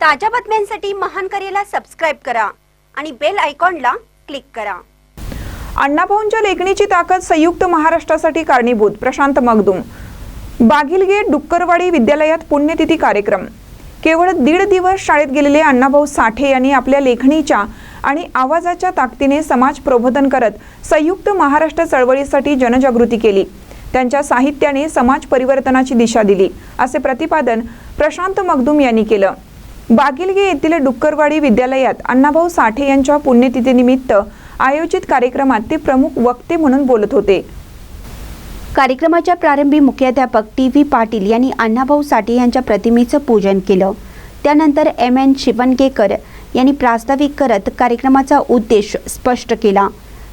ताज्या बातम्यांसाठी महान करेला सबस्क्राईब करा आणि बेल आयकॉनला क्लिक करा. अण्णाभाऊंच्या लेखणीची ताकद संयुक्त महाराष्ट्रासाठी कारणीभूत. प्रशांत मगदुम. बागिलगेट डुक्करवाडी विद्यालयात पुण्यतिथी कार्यक्रम. केवळ दीड दिवस शाळेत गेलेले अण्णाभाऊ साठे यांनी आपल्या लेखणीच्या आणि आवाजाच्या ताकदीने समाज प्रबोधन करत संयुक्त महाराष्ट्र चळवळीसाठी जनजागृती केली. त्यांच्या साहित्याने समाज परिवर्तनाची दिशा दिली असे प्रतिपादन प्रशांत मगदुम यांनी केलं. बागिलगे येथील डुक्करवाडी विद्यालयात अण्णाभाऊ साठे यांच्या पुण्यतिथीनिमित्त आयोजित कार्यक्रमात ते प्रमुख वक्ते म्हणून बोलत होते. कार्यक्रमाच्या प्रारंभी मुख्याध्यापक टी व्ही पाटील यांनी अण्णाभाऊ साठे यांच्या प्रतिमेचं पूजन केलं. त्यानंतर एम एन शिवणगेकर यांनी प्रास्ताविक करत कार्यक्रमाचा उद्देश स्पष्ट केला.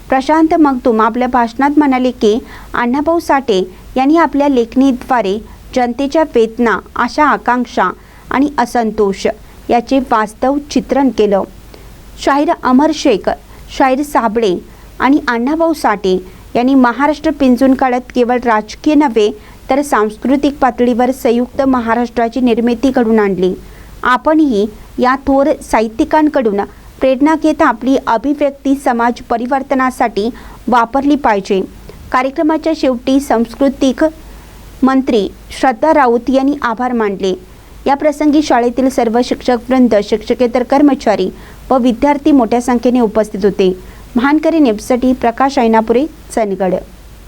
प्रशांत मगदूम आपल्या भाषणात म्हणाले की अण्णाभाऊ साठे यांनी आपल्या लेखणीद्वारे जनतेच्या वेदना आशा आकांक्षा आणि असंतोष याचे वास्तव चित्रण केलं. शाहीर अमर शेख शाहीर साबळे आणि अण्णाभाऊ साठे यांनी महाराष्ट्र पिंजून काढत केवळ राजकीय नव्हे तर सांस्कृतिक पातळीवर संयुक्त महाराष्ट्राची निर्मिती घडून आणली. आपणही या थोर साहित्यिकांकडून प्रेरणा घेत आपली अभिव्यक्ती समाज परिवर्तनासाठी वापरली पाहिजे. कार्यक्रमाच्या शेवटी सांस्कृतिक मंत्री श्रद्धा राऊत यांनी आभार मानले. या प्रसंगी शाळेतील सर्व शिक्षक वृंद शिक्षकेतर कर्मचारी व विद्यार्थी मोठ्या संख्येने उपस्थित होते. महानकरी नेपसाठी प्रकाश ऐनापुरे चनगड